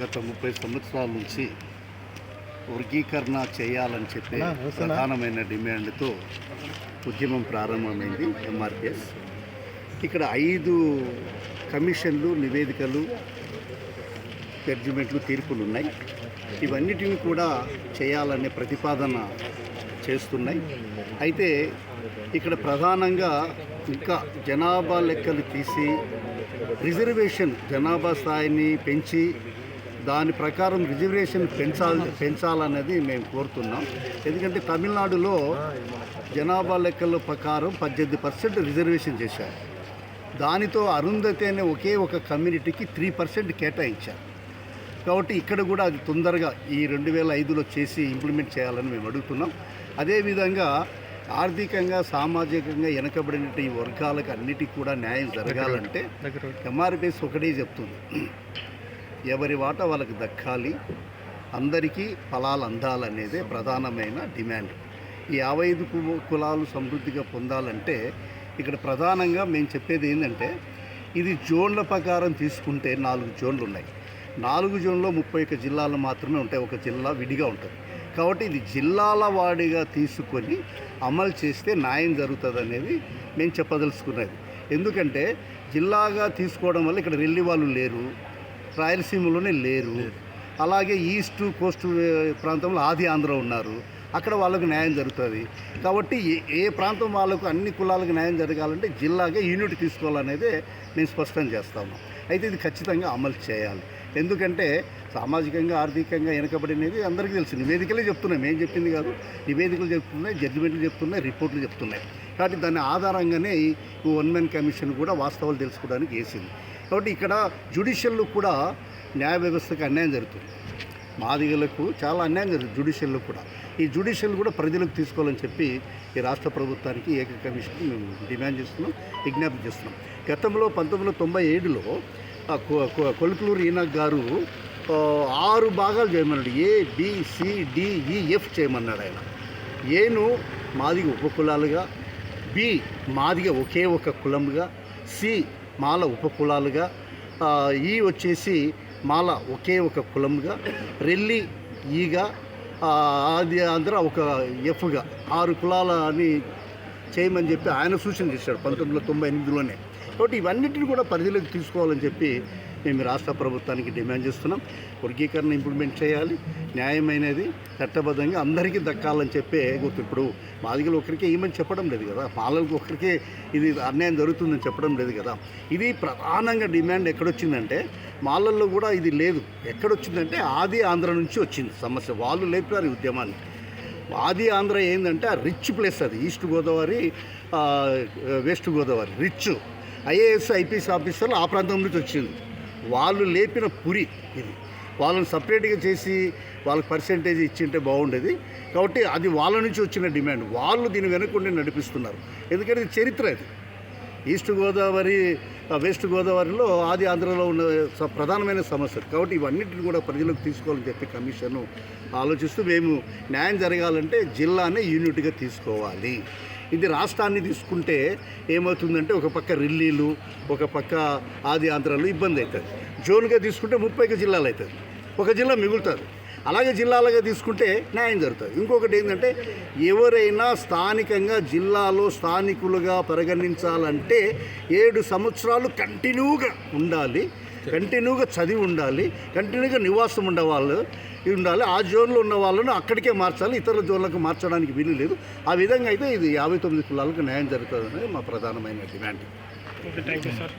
గత ముప్పై సంవత్సరాల నుంచి వర్గీకరణ చేయాలని చెప్పే. ప్రధానమైన డిమాండ్తో ఉద్యమం ప్రారంభమైంది ఎంఆర్పిఎస్ ఇక్కడ ఐదు కమిషన్లు నివేదికలు జడ్జిమెంట్లు తీర్పులు ఉన్నాయి. ఇవన్నిటిని కూడా చేయాలనే ప్రతిపాదన చేస్తున్నాయి. అయితే ఇక్కడ ప్రధానంగా ఇంకా జనాభా లెక్కలు తీసి రిజర్వేషన్ జనాభా స్థాయిని పెంచి దాని ప్రకారం రిజర్వేషన్ పెంచాలి పెంచాలనేది మేము కోరుతున్నాం. ఎందుకంటే తమిళనాడులో జనాభా లెక్కల ప్రకారం పద్దెనిమిది పర్సెంట్ రిజర్వేషన్ చేశారు. దానితో అరుంధతి అనే ఒకే ఒక కమ్యూనిటీకి త్రీ పర్సెంట్ కేటాయించారు. కాబట్టి ఇక్కడ కూడా అది తొందరగా ఈ రెండు వేల ఐదులో చేసి ఇంప్లిమెంట్ చేయాలని మేము అడుగుతున్నాం. అదేవిధంగా ఆర్థికంగా సామాజికంగా వెనకబడిన ఈ వర్గాలకు అన్నిటికీ కూడా న్యాయం జరగాలంటే ఎంఆర్పిఎస్ ఒకటే చెప్తుంది. ఎవరి వాట వాళ్ళకి దక్కాలి అందరికీ ఫలాలు అందాలనేదే ప్రధానమైన డిమాండ్. ఈ యాభై ఐదు కులాలు సమృద్ధిగా పొందాలంటే ఇక్కడ ప్రధానంగా మేము చెప్పేది ఏంటంటే ఇది జోన్ల ప్రకారం తీసుకుంటే నాలుగు జోన్లు ఉన్నాయి. నాలుగు జోన్లో ముప్పై ఒక్క జిల్లాలు మాత్రమే ఉంటాయి. ఒక జిల్లా విడిగా ఉంటుంది. కాబట్టి ఇది జిల్లాల వాడిగా తీసుకొని అమలు చేస్తే న్యాయం జరుగుతుంది అనేది మేము చెప్పదలుచుకున్నది. ఎందుకంటే జిల్లాగా తీసుకోవడం వల్ల ఇక్కడ రెల్లి వాళ్ళు లేరు. రాయలసీమలోనే లేరు. అలాగే ఈస్ట్ కోస్ట్ ప్రాంతంలో ఆది ఆంధ్ర ఉన్నారు. అక్కడ వాళ్ళకు న్యాయం జరుగుతుంది. కాబట్టి ఏ ఏ ప్రాంతం వాళ్ళకు అన్ని కులాలకు న్యాయం జరగాలంటే జిల్లాగా యూనిట్ తీసుకోవాలనేదే నేను స్పష్టం చేస్తాము అయితే ఇది ఖచ్చితంగా అమలు చేయాలి. ఎందుకంటే సామాజికంగా ఆర్థికంగా వెనకబడినది అందరికీ తెలుసు. నివేదికలే చెప్తున్నాయి. మేము చెప్పింది కాదు. నివేదికలు చెప్తున్నాయి జడ్జిమెంట్లు చెప్తున్నాయి రిపోర్ట్లు చెప్తున్నాయి. కాబట్టి దాని ఆధారంగానే ఈ వన్ మ్యాన్ కమిషన్ కూడా వాస్తవాలు తెలుసుకోవడానికి వేసింది. కాబట్టి ఇక్కడ జ్యుడిషియల్లో కూడా న్యాయ వ్యవస్థకు అన్యాయం జరుగుతుంది. మాదిగలకు చాలా అన్యాయం జరుగుతుంది జ్యుడిషియల్లో కూడా. ఈ జ్యుడిషియల్ కూడా ప్రజలకు తీసుకోవాలని చెప్పి ఈ రాష్ట్ర ప్రభుత్వానికి ఏక కమిషన్ మేము డిమాండ్ చేస్తున్నాం విజ్ఞప్తి చేస్తున్నాం. గతంలో పంతొమ్మిది వందల తొంభై ఏడులో ఆ కొ- కొలుకులూరు ఈనాక్ గారు ఆరు భాగాలు చేయమన్నాడు. ఏ B C D E F చేయమన్నాడు ఆయన. ఏను మాదిగ ఉపకులాలుగా బి మాదిగ ఒకే ఒక కులంగా సి మాల ఉపకులాలుగా కులాలుగా ఈ వచ్చేసి మాల ఒకే ఒక కులంగా రెల్లి ఈగా అది అందరూ ఒక ఎఫ్గా ఆరు కులాలని చేయమని చెప్పి ఆయన సూచన చేశాడు పంతొమ్మిది వందల తొంభై ఎనిమిదిలోనే. కాబట్టి ఇవన్నిటిని కూడా పరిధిలోకి తీసుకోవాలని చెప్పి మేము రాష్ట్ర ప్రభుత్వానికి డిమాండ్ చేస్తున్నాం. వర్గీకరణ ఇంప్లిమెంట్ చేయాలి. న్యాయమైనది చట్టబద్ధంగా అందరికీ దక్కాలని చెప్పే గుర్తు. ఇప్పుడు మాదిగలు ఒకరికే ఏమని చెప్పడం లేదు కదా. మాలలకు ఒకరికే ఇది అన్యాయం జరుగుతుందని చెప్పడం లేదు కదా. ఇది ప్రధానంగా డిమాండ్ ఎక్కడొచ్చిందంటే మాలల్లో కూడా ఇది లేదు. ఎక్కడొచ్చిందంటే ఆది ఆంధ్ర నుంచి వచ్చింది సమస్య. వాళ్ళు లేపారు ఈ ఉద్యమాన్ని. ఆది ఆంధ్ర ఏంటంటే ఆ రిచ్ ప్లేస్ అది. East Godavari West Godavari. Rich IAS IPS ఆఫీసర్లు ఆ ప్రాంతం నుంచి వచ్చింది. వాళ్ళు లేపిన పురి ఇది. వాళ్ళని సపరేట్గా చేసి వాళ్ళకి పర్సంటేజ్ ఇచ్చింటే బాగుండేది. కాబట్టి అది వాళ్ళ నుంచి వచ్చిన డిమాండ్. వాళ్ళు దీని వెనకుండి నడిపిస్తున్నారు. ఎందుకంటే ఇది చరిత్ర ఇది. ఈస్ట్ గోదావరి వెస్ట్ గోదావరిలో ఆది ఆంధ్రలో ఉన్న స- ప్రధానమైన సమస్యలు కాబట్టి ఇవన్నిటిని కూడా ప్రజలకు తీసుకోవాలని చెప్పి కమిషన్ ఆలోచిస్తూ మేము న్యాయం జరగాలంటే జిల్లానే యూనిట్గా తీసుకోవాలి. ఇది రాష్ట్రాన్ని తీసుకుంటే ఏమవుతుందంటే ఒక పక్క రిల్లీలు ఒక పక్క ఆది ఆంధ్రాలు ఇబ్బంది అవుతుంది. జోన్గా తీసుకుంటే ముప్పైకి జిల్లాలు అవుతుంది. ఒక జిల్లా మిగులుతుంది. అలాగే జిల్లాలుగా తీసుకుంటే న్యాయం జరుగుతుంది. ఇంకొకటి ఏంటంటే ఎవరైనా స్థానికంగా జిల్లాలో స్థానికులుగా పరిగణించాలంటే ఏడు సంవత్సరాలు కంటిన్యూగా ఉండాలి. కంటిన్యూగా చదివి ఉండాలి కంటిన్యూగా నివాసం ఉండేవాళ్ళు ఉండాలి. ఆ జోన్లో ఉన్న వాళ్ళను అక్కడికే మార్చాలి ఇతర జోన్లకు మార్చడానికి వీలు లేదు. ఆ విధంగా అయితే ఇది యాభై తొమ్మిది కులాలకు న్యాయం జరుగుతుంది మా ప్రధానమైన డిమాండ్. Thank you sir.